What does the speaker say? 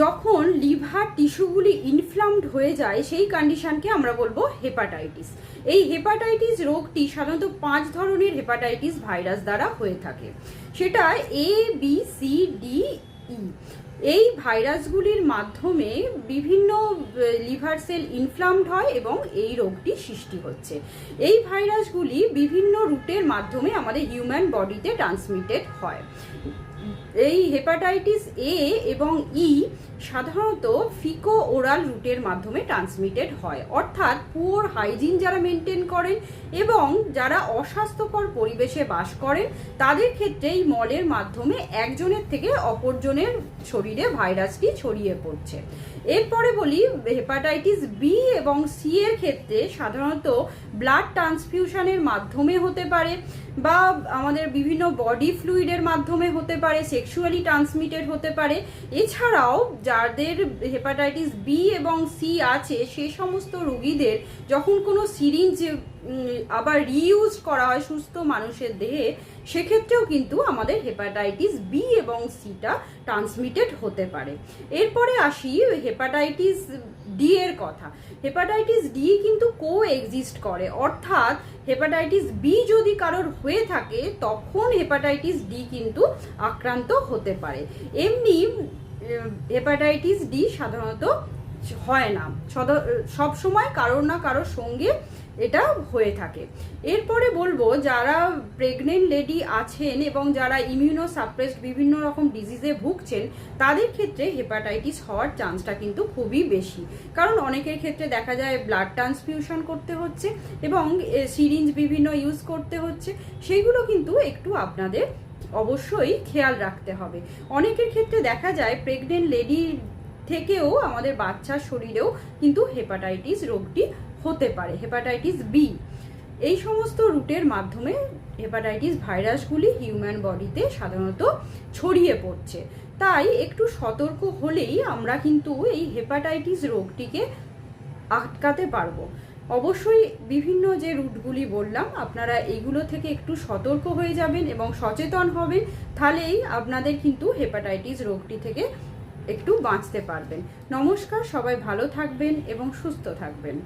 যখন liver টিস্যুগুলি inflamed হয়ে যায়, সেই কন্ডিশনকে আমরা বলব হেপাটাইটিস এই হেপাটাইটিস রোগটি সাধারণত পাঁচ ধরনের হেপাটাইটিস ভাইরাস দ্বারা হয়ে থাকে। সেটা A B C D E এই ভাইরাসগুলির মাধ্যমে বিভিন্ন লিভার সেল ইনফ্লামড হয় এবং এই রোগটি সৃষ্টি হচ্ছে। এই ভাইরাসগুলি বিভিন্ন রুটের মাধ্যমে আমাদের হিউম্যান বডিতে ট্রান্সমিটেড হয়। এই হেপাটাইটিস এ এবং ই সাধারণত ফিকো ওরাল রুটের মাধ্যমে ট্রান্সমিটেড হয়। অর্থাৎ পুয়ার হাইজিন যারা মেনটেন করেন এবং যারা অস্বাস্থ্যকর পরিবেশে বাস করেন, তাদের ক্ষেত্রে এই মলের মাধ্যমে একজনের থেকে অপরজনের শরীরে ভাইরাসটি ছড়িয়ে পড়ছে। এরপরে বলি, হেপাটাইটিস বি এবং সি এর ক্ষেত্রে সাধারণত ব্লাড ট্রান্সফিউশনের মাধ্যমে হতে পারে বা আমাদের বিভিন্ন বডি ফ্লুইডের মাধ্যমে হতে পারে। সেক্সুয়ালি ট্রান্সমিটেড হতে পারে। এছাড়াও যাদের হেপাটাইটিস বি এবং সি আছে, সে সমস্ত রুগীদের যখন কোনো সিরিঞ্জ আবার রিইউজ করা হয় সুস্থ মানুষের দেহে, সেক্ষেত্রেও কিন্তু আমাদের হেপাটাইটিস বি এবং সিটা ট্রান্সমিটেড হতে পারে। এরপরে আসি হেপাটাইটিস ডি এর কথা। হেপাটাইটিস ডি কিন্তু কো এক্সিস্ট করে, অর্থাৎ হেপাটাইটিস বি যদি কারোর হয়ে থাকে, তখন হেপাটাইটিস ডি কিন্তু আক্রান্ত হতে পারে। এমনি হেপাটাইটিস ডি সাধারণত হয় না। সব সময় কারোর না কারোর সঙ্গে এটা হয়ে থাকে। এরপরে বলব, যারা প্রেগনেন্ট লেডি আছেন এবং যারা ইমিউনো সাপ্রেসড বিভিন্ন রকম ডিজিজে ভুগছেন, তাদের ক্ষেত্রে হেপাটাইটিস হওয়ার চান্সটা কিন্তু খুবই বেশি। কারণ অনেকের ক্ষেত্রে দেখা যায় ব্লাড ট্রান্সফিউশন করতে হচ্ছে এবং সিরিঞ্জ বিভিন্ন ইউজ করতে হচ্ছে। সেইগুলো কিন্তু একটু আপনাদের অবশ্যই খেয়াল রাখতে হবে। অনেকের ক্ষেত্রে দেখা যায় প্রেগনেন্ট লেডি থেকেও আমাদের বাচ্চার শরীরেও কিন্তু হেপাটাইটিস রোগটি হতে পারে হেপাটাইটিস বি এই সমস্ত রুটের মাধ্যমে হেপাটাইটিস ভাইরাসগুলি হিউম্যান বডিতে সাধারণত ছড়িয়ে পড়ছে। তাই একটু সতর্ক হলেই আমরা কিন্তু এই হেপাটাইটিস রোগটিকে আটকাতে পারব। অবশ্যই বিভিন্ন যে রুটগুলি বললাম, আপনারা এইগুলো থেকে একটু সতর্ক হয়ে যাবেন এবং সচেতন হবেন, তাহলেই আপনাদের কিন্তু হেপাটাইটিস রোগটি থেকে একটু বাঁচতে পারবেন। নমস্কার, সবাই ভালো থাকবেন এবং সুস্থ থাকবেন।